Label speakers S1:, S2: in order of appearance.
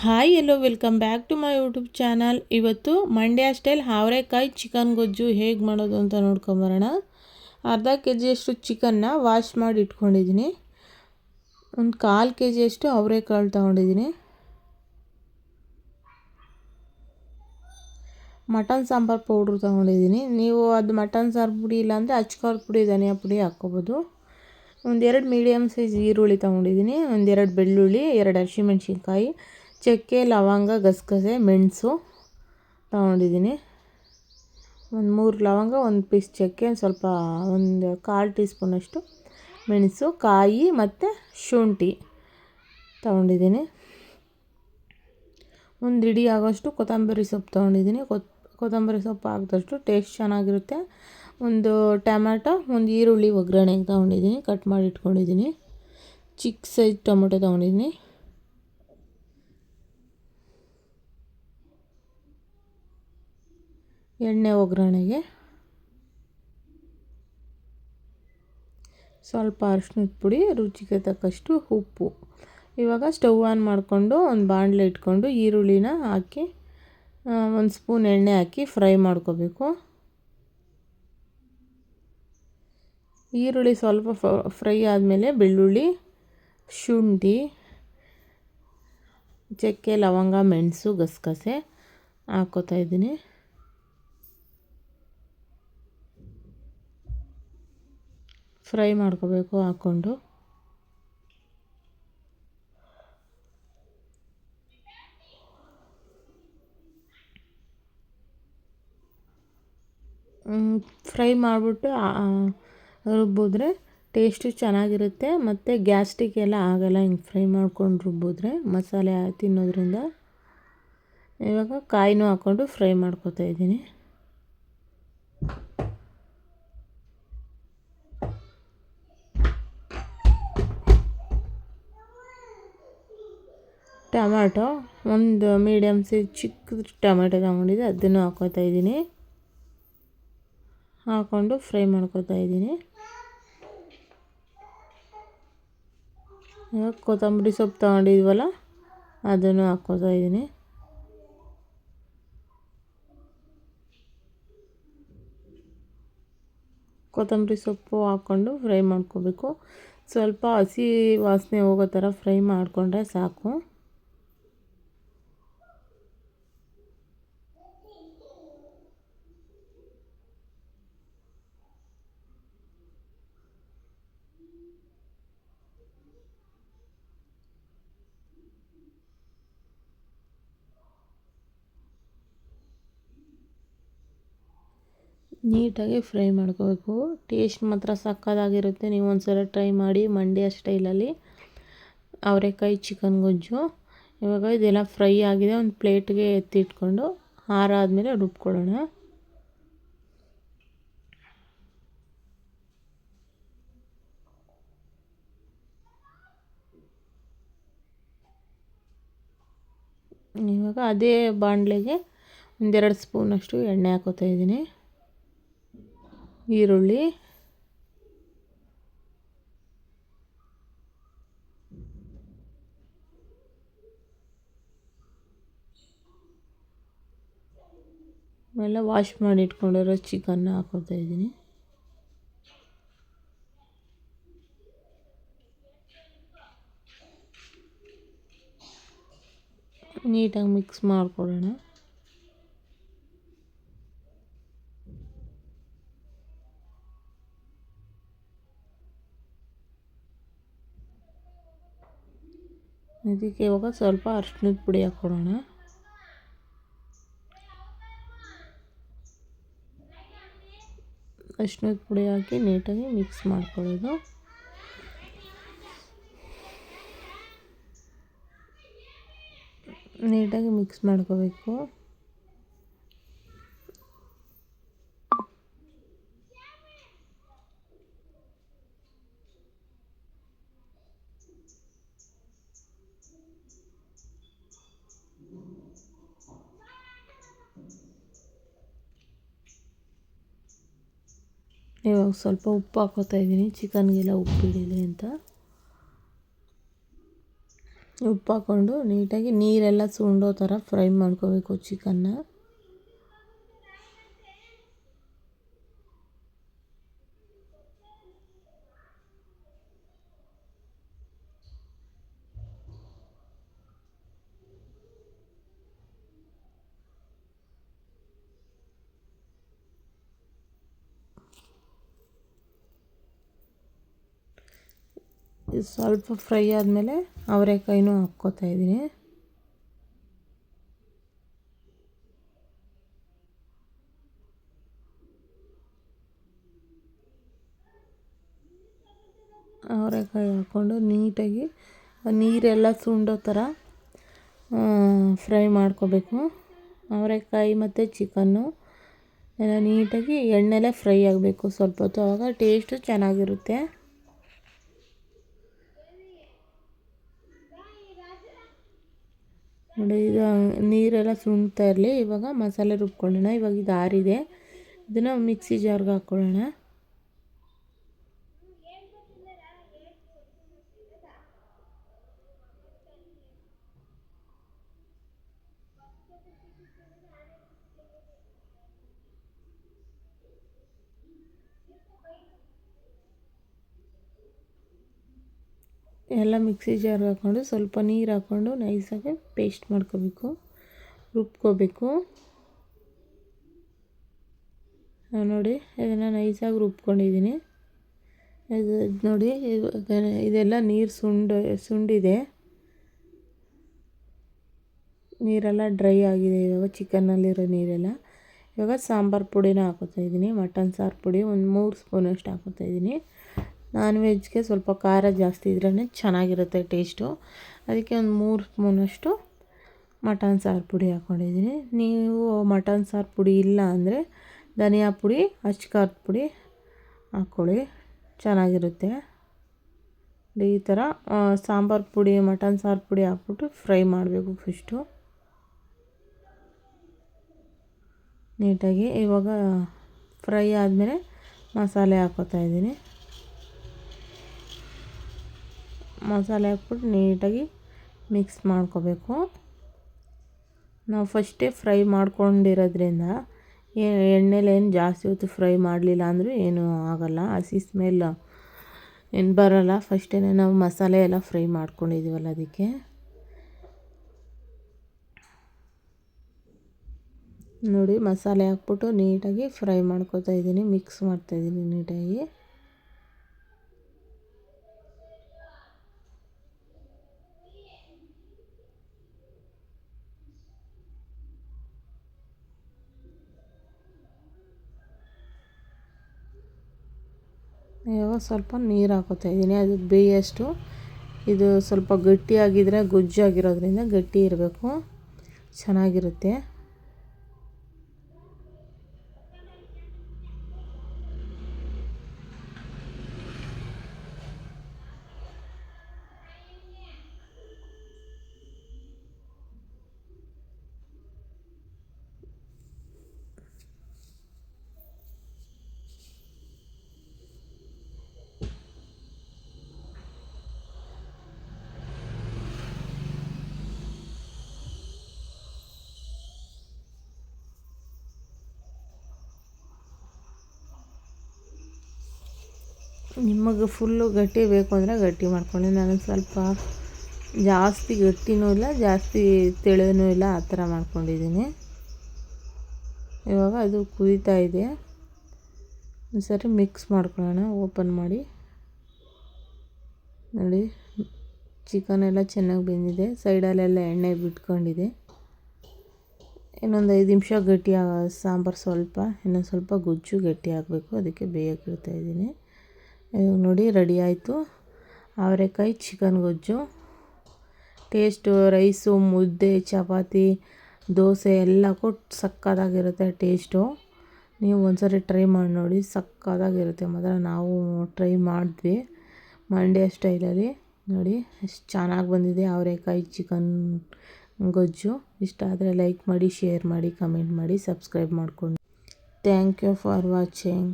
S1: Hi hello welcome back to my YouTube channel ಇವತ್ತು Mandya style ಹಾವರೆಕಾಯಿ chicken ಗೊಜ್ಜು ಹೇಗೆ ಮಾಡೋದು ಅಂತ ನೋಡ್ಕೊಂಬರೋಣ ಅರ್ಧ ಕೆ ಜಿಯಷ್ಟು ಚಿಕನ್ನ ವಾಶ್ ಮಾಡಿ ಇಟ್ಕೊಂಡಿದ್ದೀನಿ. ಒಂದು ಕಾಲು ಕೆ ಜಿಯಷ್ಟು ಅವರೆಕಾಳು ತೊಗೊಂಡಿದ್ದೀನಿ. ಮಟನ್ ಸಾಂಬಾರು ಪೌಡ್ರ್ ತೊಗೊಂಡಿದ್ದೀನಿ. ನೀವು ಅದು ಮಟನ್ ಸಾರು ಪುಡಿ ಇಲ್ಲಾಂದರೆ ಅಚ್ಕಾರ್ ಪುಡಿ, ಧನಿಯಾ ಪುಡಿ ಹಾಕ್ಕೋಬೋದು. ಒಂದೆರಡು ಮೀಡಿಯಮ್ ಸೈಜ್ ಈರುಳ್ಳಿ ತೊಗೊಂಡಿದ್ದೀನಿ. ಒಂದೆರಡು ಬೆಳ್ಳುಳ್ಳಿ, ಎರಡು ಹಸಿಮೆಣ್ಸಿನ್ಕಾಯಿ ಚಕ್ಕೆ, ಲವಂಗ, ಗಸಗಸೆ, ಮೆಣಸು ತೊಗೊಂಡಿದ್ದೀನಿ. ಒಂದು ಮೂರು ಲವಂಗ, ಒಂದು ಪೀಸ್ ಚಕ್ಕೆ ಸ್ವಲ್ಪ ಒಂದು ಕಾಲು ಟೀ ಸ್ಪೂನಷ್ಟು ಮೆಣಸು, ಕಾಯಿ ಮತ್ತು ಶುಂಠಿ ತೊಗೊಂಡಿದ್ದೀನಿ. ಒಂದು ಇಡೀ ಆಗೋಷ್ಟು ಕೊತ್ತಂಬರಿ ಸೊಪ್ಪು ತೊಗೊಂಡಿದ್ದೀನಿ. ಕೊತ್, ಕೊತ್ತಂಬರಿ ಸೊಪ್ಪು ಹಾಕಿದಷ್ಟು ಟೇಸ್ಟ್ ಚೆನ್ನಾಗಿರುತ್ತೆ. ಒಂದು ಟೊಮ್ಯಾಟೊ, ಒಂದು ಈರುಳ್ಳಿ ಒಗ್ಗರಣೆಗೆ ತೊಗೊಂಡಿದ್ದೀನಿ. ಕಟ್ ಮಾಡಿ ಇಟ್ಕೊಂಡಿದ್ದೀನಿ. ಚಿಕ್ಕ ಸೈಜ್ ಟೊಮೆಟೊ ತೊಗೊಂಡಿದ್ದೀನಿ. ಎಣ್ಣೆ ಒಗ್ಗರಣೆಗೆ ಸ್ವಲ್ಪ ಅರಿಶಿನದ ಪುಡಿ, ರುಚಿಗೆ ತಕ್ಕಷ್ಟು ಉಪ್ಪು. ಇವಾಗ ಸ್ಟವ್ ಆನ್ ಮಾಡಿಕೊಂಡು ಒಂದು ಬಾಣಲೆ ಇಟ್ಕೊಂಡು ಈರುಳ್ಳಿನ ಹಾಕಿ ಒಂದು ಸ್ಪೂನ್ ಎಣ್ಣೆ ಹಾಕಿ ಫ್ರೈ ಮಾಡ್ಕೋಬೇಕು. ಈರುಳ್ಳಿ ಸ್ವಲ್ಪ ಫ್ರೈ ಆದಮೇಲೆ ಬೆಳ್ಳುಳ್ಳಿ, ಶುಂಠಿ, ಚಕ್ಕೆ, ಲವಂಗ, ಮೆಣಸು, ಗಸಗಸೆ ಹಾಕೋತಾ ಇದ್ದೀನಿ. ಫ್ರೈ ಮಾಡ್ಕೋಬೇಕು, ಹಾಕ್ಕೊಂಡು. ಫ್ರೈ ಮಾಡಿಬಿಟ್ಟು ರುಬ್ಬಿದ್ರೆ ಟೇಸ್ಟು ಚೆನ್ನಾಗಿರುತ್ತೆ. ಮತ್ತು ಗ್ಯಾಸ್ಟ್ರಿಕ್ ಎಲ್ಲ ಆಗೋಲ್ಲ, ಹಿಂಗೆ ಫ್ರೈ ಮಾಡ್ಕೊಂಡು ರುಬ್ಬಿದ್ರೆ ಮಸಾಲೆ ತಿನ್ನೋದ್ರಿಂದ. ಇವಾಗ ಕಾಯಿನೂ ಹಾಕ್ಕೊಂಡು ಫ್ರೈ ಮಾಡ್ಕೊತಾ ಇದ್ದೀನಿ. ಟೊಮ್ಯಾಟೊ ಒಂದು ಮೀಡಿಯಮ್ ಸೈಜ್ ಚಿಕ್ಕದು ಟೊಮೆಟೊ ತಗೊಂಡಿದ್ದೆ, ಅದನ್ನು ಹಾಕೋತಾ ಇದ್ದೀನಿ. ಹಾಕ್ಕೊಂಡು ಫ್ರೈ ಮಾಡ್ಕೋತಾ ಇದ್ದೀನಿ. ಕೊತ್ತಂಬರಿ ಸೊಪ್ಪು ತೊಗೊಂಡಿದ್ವಲ್ಲ, ಅದನ್ನು ಹಾಕ್ಕೋತಾ ಇದ್ದೀನಿ. ಕೊತ್ತಂಬರಿ ಸೊಪ್ಪು ಹಾಕ್ಕೊಂಡು ಫ್ರೈ ಮಾಡ್ಕೋಬೇಕು. ಸ್ವಲ್ಪ ಹಸಿ ವಾಸನೆ ಹೋಗೋ ಥರ ಫ್ರೈ ಮಾಡಿಕೊಂಡ್ರೆ ಸಾಕು. ನೀಟಾಗಿ ಫ್ರೈ ಮಾಡ್ಕೋಬೇಕು. ಟೇಸ್ಟ್ ಮಾತ್ರ ಸಕ್ಕತ್ತಾಗಿರುತ್ತೆ ನೀವು ಒಂದು ಸಲ ಟ್ರೈ ಮಾಡಿ, ಮಂಡ್ಯ ಸ್ಟೈಲಲ್ಲಿ. ಅವರೆಕಾಯಿ ಚಿಕನ್ ಗೊಜ್ಜು. ಇವಾಗ ಇದೆಲ್ಲ ಫ್ರೈ ಆಗಿದೆ. ಒಂದು ಪ್ಲೇಟ್ಗೆ ಎತ್ತಿಟ್ಕೊಂಡು ಹಾರ ಆದಮೇಲೆ ರುಬ್ಕೊಳ್ಳೋಣ. ಇವಾಗ ಅದೇ ಬಾಣಲೆಗೆ ಒಂದೆರಡು ಸ್ಪೂನಷ್ಟು ಎಣ್ಣೆ ಹಾಕೋತಾ ಇದ್ದೀನಿ. ಈರುಳ್ಳಿ. ಆಮೇಲೆ ವಾಶ್ ಮಾಡಿ ಇಟ್ಕೊಂಡಿರೋ ಚಿಕನ್ನ ಹಾಕೋತಾ ಇದ್ದೀನಿ. ನೀಟಾಗಿ ಮಿಕ್ಸ್ ಮಾಡ್ಕೊಳ್ಳೋಣ. ಇದಕ್ಕೆ ಇವಾಗ ಸ್ವಲ್ಪ ಅರ್ಶಿನದ ಪುಡಿ ಹಾಕ್ಕೊಡೋಣ. ಅರ್ಶಿನದ ಪುಡಿ ಹಾಕಿ ನೀಟಾಗಿ ಮಿಕ್ಸ್ ಮಾಡ್ಕೊಳ್ಳೋದು. ನೀಟಾಗಿ ಮಿಕ್ಸ್ ಮಾಡ್ಕೋಬೇಕು. ಇವಾಗ ಸ್ವಲ್ಪ ಉಪ್ಪು ಹಾಕೋತಾ ಇದ್ದೀನಿ. ಚಿಕನ್ಗೆಲ್ಲ ಉಪ್ಪು ಹಿಡೀಲಿ ಅಂತ. ಉಪ್ಪು ಹಾಕ್ಕೊಂಡು ನೀಟಾಗಿ ನೀರೆಲ್ಲ ಸುಂಡೋ ಥರ ಫ್ರೈ ಮಾಡ್ಕೋಬೇಕು ಚಿಕನ್ನ. ಇದು ಸ್ವಲ್ಪ ಫ್ರೈ ಆದಮೇಲೆ ಅವರೆಕಾಯಿನೂ ಹಾಕ್ಕೋತಾ ಇದ್ದೀನಿ. ಅವರೆಕಾಯಿ ಹಾಕ್ಕೊಂಡು ನೀಟಾಗಿ ನೀರೆಲ್ಲ ಸುಂಡೋ ಥರ ಫ್ರೈ ಮಾಡ್ಕೋಬೇಕು. ಅವರೆಕಾಯಿ ಮತ್ತು ಚಿಕನ್ನು ಎಲ್ಲ ನೀಟಾಗಿ ಎಣ್ಣೆಲೇ ಫ್ರೈ ಆಗಬೇಕು ಸ್ವಲ್ಪ ಹೊತ್ತು. ಆವಾಗ ಟೇಸ್ಟು ಚೆನ್ನಾಗಿರುತ್ತೆ. ನೋಡಿ ನೀರೆಲ್ಲ ಸುಣ್ತಾ ಇರಲಿ. ಇವಾಗ ಮಸಾಲೆ ರುಬ್ಕೊಳ್ಳೋಣ. ಇವಾಗ ಇದು ಆರಿದೆ. ಇದನ್ನು ಮಿಕ್ಸಿ ಜಾರ್ಗೆ ಹಾಕ್ಕೊಳ್ಳೋಣ. ಎಲ್ಲ ಮಿಕ್ಸಿ ಜಾರ್ ಹಾಕ್ಕೊಂಡು ಸ್ವಲ್ಪ ನೀರು ಹಾಕ್ಕೊಂಡು ನೈಸಾಗಿ ಪೇಸ್ಟ್ ಮಾಡ್ಕೋಬೇಕು, ರುಬ್ಕೋಬೇಕು. ನೋಡಿ ಇದನ್ನು ನೈಸಾಗಿ ರುಬ್ಕೊಂಡಿದ್ದೀನಿ ಇದು ನೋಡಿ ಇದೆಲ್ಲ ನೀರು ಸುಂಡು, ಸುಂಡಿದೆ. ನೀರೆಲ್ಲ ಡ್ರೈ ಆಗಿದೆ ಇವಾಗ, ಚಿಕನ್ನಲ್ಲಿರೋ ನೀರೆಲ್ಲ. ಇವಾಗ ಸಾಂಬಾರು ಪುಡಿನ ಹಾಕೋತಾ ಇದ್ದೀನಿ ಮಟನ್ ಸಾರು ಪುಡಿ, ಒಂದು ಮೂರು ಸ್ಪೂನಷ್ಟು ಹಾಕೋತಾ ಇದ್ದೀನಿ ನಾನ್ ವೆಜ್ಗೆ ಸ್ವಲ್ಪ ಖಾರ ಜಾಸ್ತಿ ಇದ್ರೇ ಚೆನ್ನಾಗಿರುತ್ತೆ ಟೇಸ್ಟು ಅದಕ್ಕೆ ಒಂದು ಮೂರು ಸ್ಪೂನಷ್ಟು ಮಟನ್ ಸಾರು ಪುಡಿ ಹಾಕ್ಕೊಂಡಿದ್ದೀನಿ ನೀವು ಮಟನ್ ಸಾರು ಪುಡಿ ಇಲ್ಲ ಅಂದರೆ ಧನಿಯಾ ಪುಡಿ ಅಚ್ಕಾರದ ಪುಡಿ ಹಾಕ್ಕೊಳ್ಳಿ ಚೆನ್ನಾಗಿರುತ್ತೆ. ಈ ಥರ ಸಾಂಬಾರು ಪುಡಿ, ಮಟನ್ ಸಾರು ಪುಡಿ ಹಾಕ್ಬಿಟ್ಟು ಫ್ರೈ ಮಾಡಬೇಕು ಫಸ್ಟು ನೀಟಾಗಿ ಇವಾಗ ಫ್ರೈ ಆದಮೇಲೆ ಮಸಾಲೆ ಹಾಕೋತಾ ಇದ್ದೀನಿ. ಮಸಾಲೆ ಹಾಕ್ಬಿಟ್ಟು ನೀಟಾಗಿ ಮಿಕ್ಸ್ ಮಾಡ್ಕೋಬೇಕು. ನಾವು ಫಸ್ಟೇ ಫ್ರೈ ಮಾಡ್ಕೊಂಡಿರೋದ್ರಿಂದ ಎಣ್ಣೆಲಿ ಏನು ಜಾಸ್ತಿ ಹೊತ್ತು ಫ್ರೈ ಮಾಡಲಿಲ್ಲ ಅಂದರೂ ಏನೂ ಆಗೋಲ್ಲ. ಹಸಿ ಸ್ಮೆಲ್ ಏನು ಬರೋಲ್ಲ. ಫಸ್ಟೇ ನಾವು ಮಸಾಲೆ ಎಲ್ಲ ಫ್ರೈ ಮಾಡ್ಕೊಂಡಿದ್ದೀವಲ್ಲ ಅದಕ್ಕೆ. ನೋಡಿ ಮಸಾಲೆ ಹಾಕ್ಬಿಟ್ಟು ನೀಟಾಗಿ ಫ್ರೈ ಮಾಡ್ಕೊತಾ ಇದ್ದೀನಿ. ಮಿಕ್ಸ್ ಮಾಡ್ತಾಯಿದ್ದೀನಿ ನೀಟಾಗಿ. ಇವಾಗ ಸ್ವಲ್ಪ ನೀರು ಹಾಕೋತಾ ಇದ್ದೀನಿ. ಅದು ಬೇಯಷ್ಟು. ಇದು ಸ್ವಲ್ಪ ಗಟ್ಟಿಯಾಗಿದ್ದರೆ ಗೊಜ್ಜಾಗಿರೋದ್ರಿಂದ ಗಟ್ಟಿ ಇರಬೇಕು. ಚೆನ್ನಾಗಿರುತ್ತೆ. ನಿಮಗೆ ಫುಲ್ಲು ಗಟ್ಟಿ ಬೇಕು ಅಂದರೆ ಗಟ್ಟಿ ಮಾಡ್ಕೊಳ್ಳಿ. ನಾನು ಸ್ವಲ್ಪ ಜಾಸ್ತಿ ಗಟ್ಟಿನೂ ಇಲ್ಲ, ಜಾಸ್ತಿ ತೆಳುನೂ ಇಲ್ಲ, ಆ ಥರ ಮಾಡ್ಕೊಂಡಿದ್ದೀನಿ. ಇವಾಗ ಅದು ಕುದೀತಾ ಇದೆ. ಸರಿ ಮಿಕ್ಸ್ ಮಾಡ್ಕೊಳ್ಳೋಣ ಓಪನ್ ಮಾಡಿ. ನೋಡಿ ಚಿಕನ್ ಎಲ್ಲ ಚೆನ್ನಾಗಿ ಬೆಂದಿದೆ. ಸೈಡಲ್ಲೆಲ್ಲ ಎಣ್ಣೆ ಬಿಟ್ಕೊಂಡಿದೆ. ಇನ್ನೊಂದು ಐದು ನಿಮಿಷ ಗಟ್ಟಿ ಸಾಂಬಾರು ಸ್ವಲ್ಪ, ಇನ್ನೊಂದು ಸ್ವಲ್ಪ ಗೊಜ್ಜು ಗಟ್ಟಿ ಆಗಬೇಕು. ಅದಕ್ಕೆ ಬೇಯಕ್ಕೆ ಇಡ್ತಾಯಿದ್ದೀನಿ ನೋಡಿ ರೆಡಿ ಆಯಿತು. ಅವರೆಕಾಯಿ ಚಿಕನ್ ಗೊಜ್ಜು. ಟೇಸ್ಟು ರೈಸು ಮುದ್ದೆ, ಚಪಾತಿ, ದೋಸೆ ಎಲ್ಲ ಕೊಟ್ಟು ಸಕ್ಕತ್ತಾಗಿರುತ್ತೆ ಟೇಸ್ಟು ನೀವು ಒಂದ್ಸರಿ ಟ್ರೈ ಮಾಡಿ ನೋಡಿ ಸಕ್ಕತ್ತಾಗಿರುತ್ತೆ ಮಾತ್ರ ನಾವು ಟ್ರೈ ಮಾಡಿದ್ವಿ ಮಂಡ್ಯ ಸ್ಟೈಲಲ್ಲಿ ನೋಡಿ, ಎಷ್ಟು ಚೆನ್ನಾಗಿ ಬಂದಿದೆ ಅವರೆಕಾಯಿ ಚಿಕನ್ ಗೊಜ್ಜು. ಇಷ್ಟ ಆದರೆ ಲೈಕ್ ಮಾಡಿ ಶೇರ್ ಮಾಡಿ ಕಮೆಂಟ್ ಮಾಡಿ ಸಬ್ಸ್ಕ್ರೈಬ್ ಮಾಡ್ಕೊಂಡು. Thank you for watching